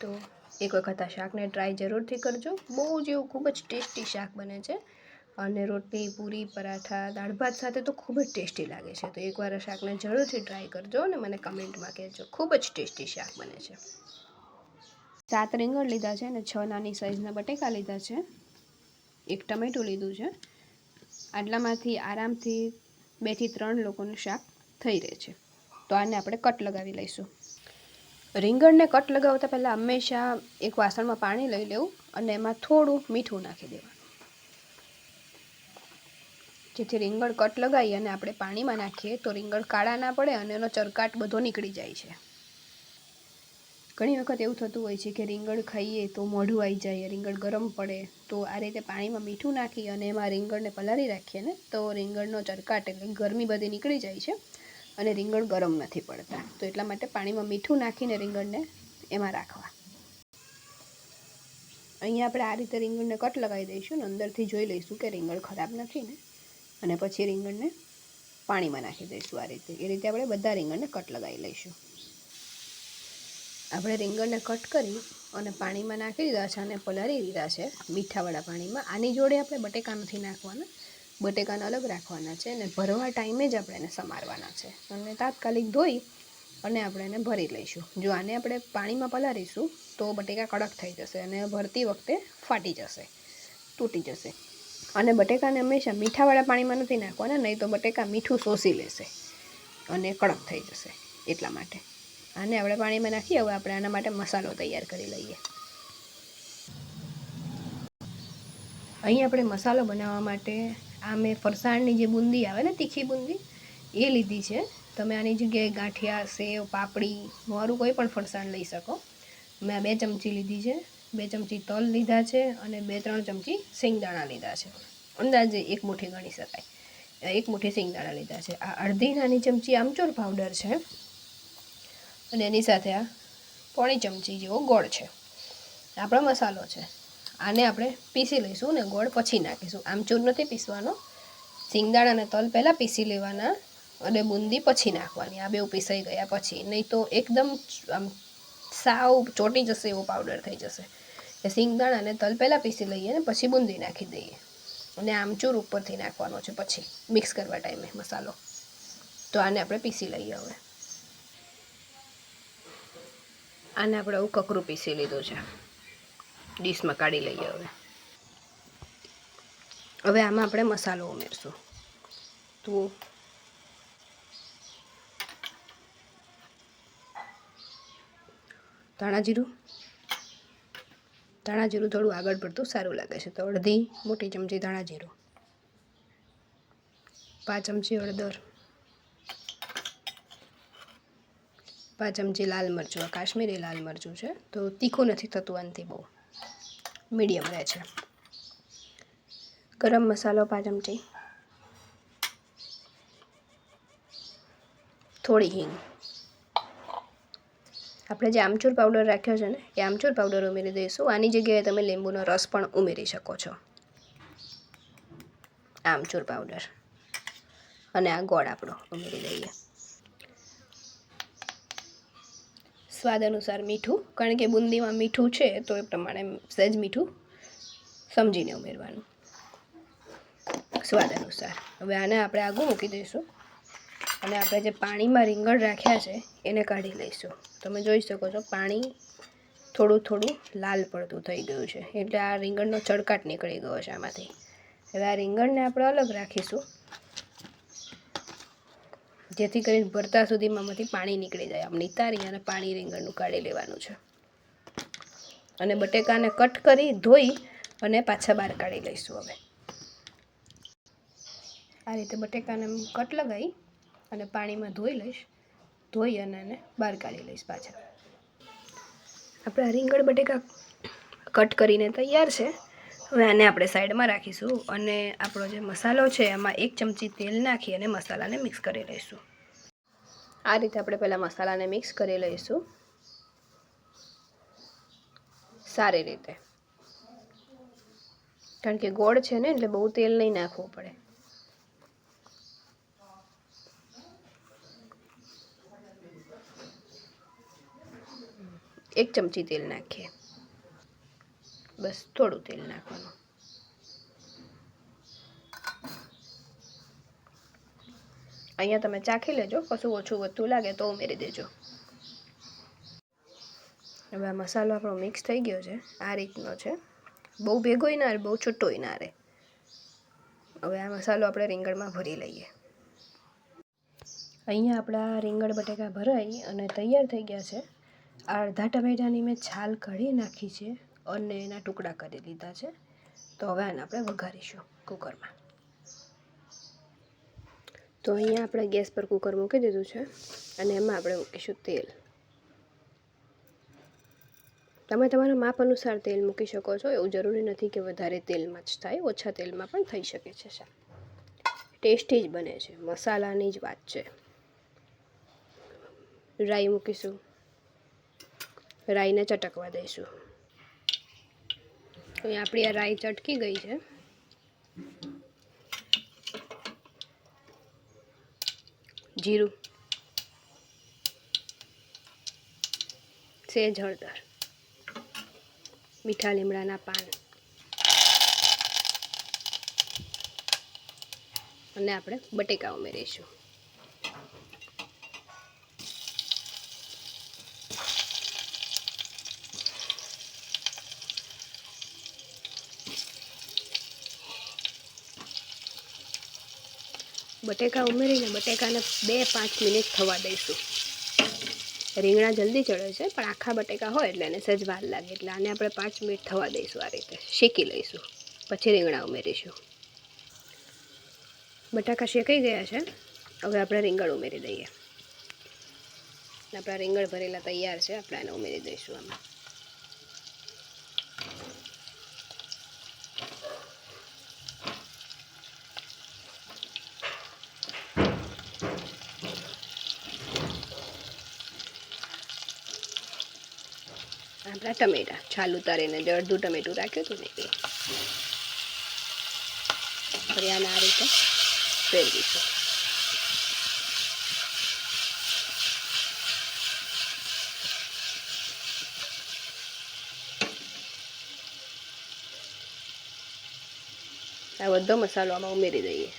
તો એક વખત આ શાકને ટ્રાય જરૂરથી કરજો. બહુ જ એવું ખૂબ જ ટેસ્ટી શાક બને છે. અને રોટલી, પૂરી, પરાઠા, દાળ ભાત સાથે તો ખૂબ જ ટેસ્ટી લાગે છે. તો એકવાર આ શાકને જરૂરથી ટ્રાય કરજો અને મને કમેન્ટમાં કહેજો. ખૂબ જ ટેસ્ટી શાક બને છે. સાત રીંગણ લીધા છે અને છ નાની સાઇઝના બટેકા લીધા છે. એક ટમેટું લીધું છે. આટલામાંથી આરામથી બેથી ત્રણ લોકોનું શાક થઈ રહે છે. તો આને આપણે કટ લગાવી લઈશું. રીંગણને કટ લગાવતા પહેલાં હંમેશા એક વાસણમાં પાણી લઈ લેવું અને એમાં થોડું મીઠું નાખી દેવાનું. જેથી રીંગણ કટ લગાવી અને આપણે પાણીમાં નાખીએ તો રીંગણ કાળા ના પડે અને એનો ચરકાટ બધો નીકળી જાય છે. ઘણી વખત એવું થતું હોય છે કે રીંગણ ખાઈએ તો મોઢું આવી જાય, રીંગણ ગરમ પડે, તો આ રીતે પાણીમાં મીઠું નાખી અને એમાં રીંગણને પલાળી રાખીએ ને, તો રીંગણનો ચરકાટ એટલે ગરમી બધી નીકળી જાય છે. અને રીંગણ ગરમ નથી પડતા. તો એટલા માટે પાણીમાં મીઠું નાખીને રીંગણને એમાં રાખવા. અહીંયા આપણે આ રીતે રીંગણને કટ લગાવી દઈશું ને અંદરથી જોઈ લઈશું કે રીંગણ ખરાબ નથી ને. અને પછી રીંગણને પાણીમાં નાખી દઈશું આ રીતે. એ રીતે આપણે બધા રીંગણને કટ લગાવી લઈશું. આપણે રીંગણને કટ કરી અને પાણીમાં નાખી દીધા છે અને પલાળી દીધા છે મીઠાવાળા પાણીમાં. આની જોડે આપણે બટેકા નથી નાખવાના. બટેકાને અલગ રાખવાના છે અને ભરવા ટાઈમે જ આપણે એને સમારવાના છે. અને તાત્કાલિક ધોઈ અને આપણે એને ભરી લઈશું. જો આને આપણે પાણીમાં પલાળીશું, તો બટેકા કડક થઈ જશે અને ભરતી વખતે ફાટી જશે, તૂટી જશે. અને બટેકાને હંમેશા મીઠાવાળા પાણીમાં નથી નાખવાના, નહીં તો બટેકા મીઠું શોષી લેશે અને કડક થઈ જશે એટલા માટે. આને આપણે પાણીમાં નાખીએ હવે આપણે આના માટે મસાલો તૈયાર કરી લઈએ. અહીં આપણે મસાલો બનાવવા માટે આ મેં ફરસાણની જે બુંદી આવે ને તીખી બુંદી, એ લીધી છે. તમે આની જગ્યાએ ગાંઠિયા, સેવ, પાપડી, મારું કોઈ પણ ફરસાણ લઈ શકો. મેં આ બે ચમચી લીધી છે. બે ચમચી તલ લીધા છે અને બે ત્રણ ચમચી સિંગદાણા લીધા છે. અંદાજે એક મુઠ્ઠી ગણી શકાય. એક મુઠ્ઠી સિંગદાણા લીધા છે. આ અડધી નાની ચમચી આમચૂર પાવડર છે અને એની સાથે આ પોણી ચમચી જેવો ગોળ છે. આપણો મસાલો છે. આને આપણે પીસી લઈશું ને ગોળ પછી નાખીશું. આમચૂર નથી પીસવાનો. સિંગદાણા અને તલ પહેલાં પીસી લેવાના અને બુંદી પછી નાખવાની. આ બેઉ પીસાઈ ગયા પછી. નહીં તો એકદમ આમ સાવ ચોટી જશે એવો પાવડર થઈ જશે. એ સિંગદાણા અને તલ પહેલાં પીસી લઈએ ને પછી બુંદી નાખી દઈએ. અને આમચૂર ઉપરથી નાખવાનો છે પછી. મિક્સ કરવા ટાઈમે મસાલો. તો આને આપણે પીસી લઈએ હવે. આને આપણે આવું કકરું પીસી લીધું છે. ડીશમાં કાઢી લઈએ હવે. હવે આમાં આપણે મસાલો ઉમેરશું. તો ધાણા જીરું. ધાણા જીરું થોડું આગળ પડતું, સારું લાગે છે. તો અડધી મોટી ચમચી ધાણા જીરું. પાંચ ચમચી હળદર. પાંચ ચમચી લાલ મરચું. કાશ્મીરી લાલ મરચું છે. તો તીખું નથી થતું આનાથી બહુ. મીડિયમ રહે છે. ગરમ મસાલો પાંચ ચમચી થોડી હિંગ. આપણે જે આમચૂર પાવડર રાખ્યો છે ને, એ આમચૂર પાવડર ઉમેરી દઈશું. આની જગ્યાએ તમે લીંબુનો રસ પણ ઉમેરી શકો છો. આમચૂર પાવડર અને આ ગોળ આપણો ઉમેરી દઈએ. સ્વાદ અનુસાર મીઠું, કારણ કે બુંદીમાં મીઠું છે તો એ પ્રમાણે સહેજ મીઠું સમજીને ઉમેરવાનું. સ્વાદ અનુસાર. હવે આને આપણે આગું મૂકી દઈશું. અને આપણે જે પાણીમાં રીંગણ રાખ્યા છે, એને કાઢી લઈશું. તમે જોઈ શકો છો પાણી થોડું થોડું લાલ પડતું થઈ ગયું છે. એટલે આ રીંગણનો ચળકાટ નીકળી ગયો છે આમાંથી. હવે આ રીંગણને આપણે અલગ રાખીશું. જેથી કરીને ભરતા સુધીમાં આમાંથી પાણી નીકળી જાય. આમ નિતારી અને પાણી રીંગણનું કાઢી લેવાનું છે. અને બટેકાને કટ કરી ધોઈ અને પાછા બહાર કાઢી લઈશું હવે. આ રીતે બટેકાને કટ લગાવી અને પાણીમાં ધોઈ લઈશ. ધોઈ અને એને બહાર કાઢી લઈશ પાછા. આપણા રીંગણ બટેકા કટ કરીને તૈયાર છે. હવે આને આપણે સાઈડમાં રાખીશું અને આપણો જે મસાલો છે, એમાં એક ચમચી તેલ નાખી અને મસાલાને મિક્સ કરી લઈશું. આ રીતે આપણે પહેલાં મસાલાને મિક્સ કરી લઈશું. સારી રીતે. કારણ કે ગોળ છે ને, એટલે બહુ તેલ નહીં નાખવું પડે. એક ચમચી તેલ નાખીએ. બસ, થોડું તેલ નાખવાનું. અહીંયા તમે ચાખી લેજો, કશું ઓછું વધતું લાગે તો ઉમેરી દેજો. હવે આ મસાલો આપણો મિક્સ થઈ ગયો છે, આ રીતનો છે. બહુ ભેગોય ના રહે બહુ છૂટોય ના રહે હવે આ મસાલો આપણે રીંગણમાં ભરી લઈએ. અહીંયા આપણા રીંગણ બટેકા ભરાઈ અને તૈયાર થઈ ગયા છે. આ અડધા ટમેટાની મેં છાલ કાઢી નાખી છે. અને એના ટુકડા કરી લીધા છે. તો હવે આને આપણે વઘારીશું કુકરમાં. તો અહીંયા આપણે ગેસ પર કુકર મૂકી દીધું છે અને એમાં આપણે મૂકીશું તેલ. તમે તમારા માપ અનુસાર તેલ મૂકી શકો છો. એવું જરૂરી નથી કે વધારે તેલમાં જ થાય, ઓછા તેલમાં પણ થઈ શકે છે શાક ટેસ્ટી જ બને છે, મસાલાની જ વાત છે. રાઈ મૂકીશું. રાઈને ચટકવા દઈશું. અહીં આપણી આ રાઈ ચટકી ગઈ છે. જીરું. સેજ હળદર મીઠા લીમડાના પાન. અને આપણે બટેકા ઉમેરીશું. બટેકા ઉમેરીને બટેકાને બે પાંચ મિનિટ થવા દઈશું. રીંગણા જલ્દી ચડે છે, પણ આખા બટેકા હોય એટલે એને સહેજ વાર લાગે, એટલે આને આપણે પાંચ મિનિટ થવા દઈશું આ રીતે. શેકી લઈશું, પછી રીંગણા ઉમેરીશું. બટાકા શેકાઈ ગયા છે, હવે આપણે રીંગણ ઉમેરી દઈએ. આપણા રીંગણ ભરેલા તૈયાર છે, આપણે એને ઉમેરી દઈશું આમાં. આપણા ટમેટા. છાલ ઉતારીને જે અડધું ટમેટું રાખ્યું હતું ને એ. ફરી આ રીતે ફેરવીશું. આ બધો મસાલો આમાં ઉમેરી દઈએ.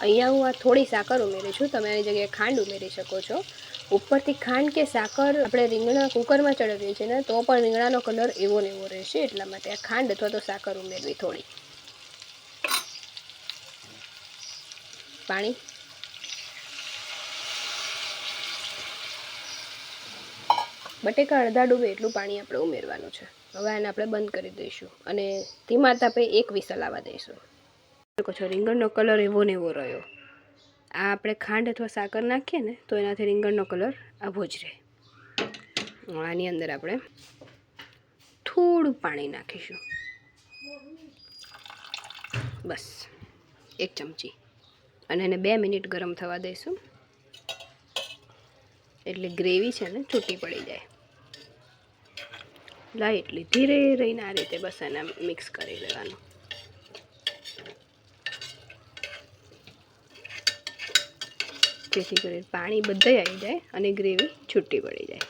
અહીંયા હું આ થોડી સાકર ઉમેરી છું. તમે આની જગ્યાએ ખાંડ ઉમેરી શકો છો. ઉપરથી ખાંડ કે સાકર આપણે રીંગણા કુકરમાં ચડાવીએ છીએ ને, તો પણ રીંગણાનો કલર એવો ને એવો રહેશે. એટલા માટે આ ખાંડ અથવા તો સાકર ઉમેરવી થોડી. પાણી? બટેકા અડધા ડૂબે એટલું પાણી આપણે ઉમેરવાનું છે. હવે આને આપણે બંધ કરી દઈશું અને ધીમા તાપે એક વિસલ આવવા દઈશું. રીંગણનો કલર એવો ને એવો રહ્યો. આ આપણે ખાંડ અથવા સાકર નાખીએ ને, તો એનાથી રીંગણનો કલર આવો જ રહે. આની અંદર આપણે થોડું પાણી નાખીશું. બસ, એક ચમચી. અને એને બે મિનિટ ગરમ થવા દઈશું. એટલે ગ્રેવી છે ને, છૂટી પડી જાય. લાઇટલી ધીરે રહીને આ રીતે બસ એને મિક્સ કરી લેવાનું. જેથી કરીને પાણી બધે આવી જાય અને ગ્રેવી છૂટી પડી જાય.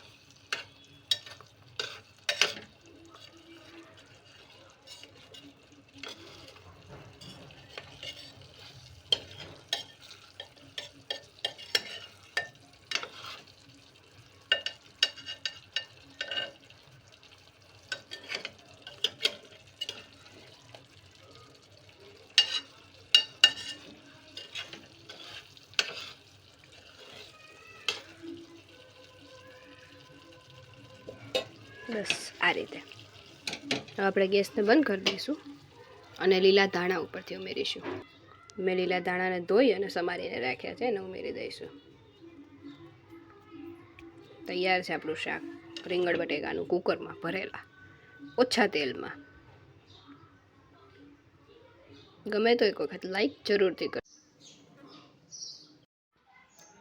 બસ આ રીતે. હવે આપણે ગેસને બંધ કરી દઈશું અને લીલા ધાણા ઉપરથી ઉમેરીશું. મેં લીલા ધાણાને ધોઈ અને સમારીને રાખ્યા છે એને ઉમેરી દઈશું. તૈયાર છે આપણું શાક. રીંગણ બટેકાનું કુકરમાં ભરેલા ઓછા તેલમાં. ગમે તો એક વખત લાઈક જરૂરથી કરો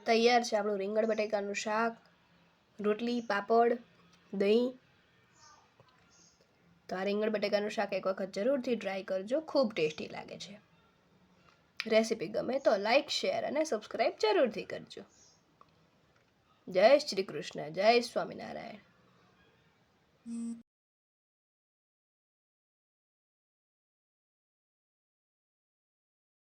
તૈયાર છે આપણું રીંગણ બટેકાનું શાક. રોટલી, પાપડ, દહીં તો આ રીંગણ બટેકાનું શાક એક વખત જરૂરથી ટ્રાય કરજો, ખૂબ ટેસ્ટી લાગે છે. રેસીપી ગમે તો લાઈક શેર અને સબસ્ક્રાઈબ જરૂરથી કરજો. જય શ્રી કૃષ્ણ, જય સ્વામિનારાયણ.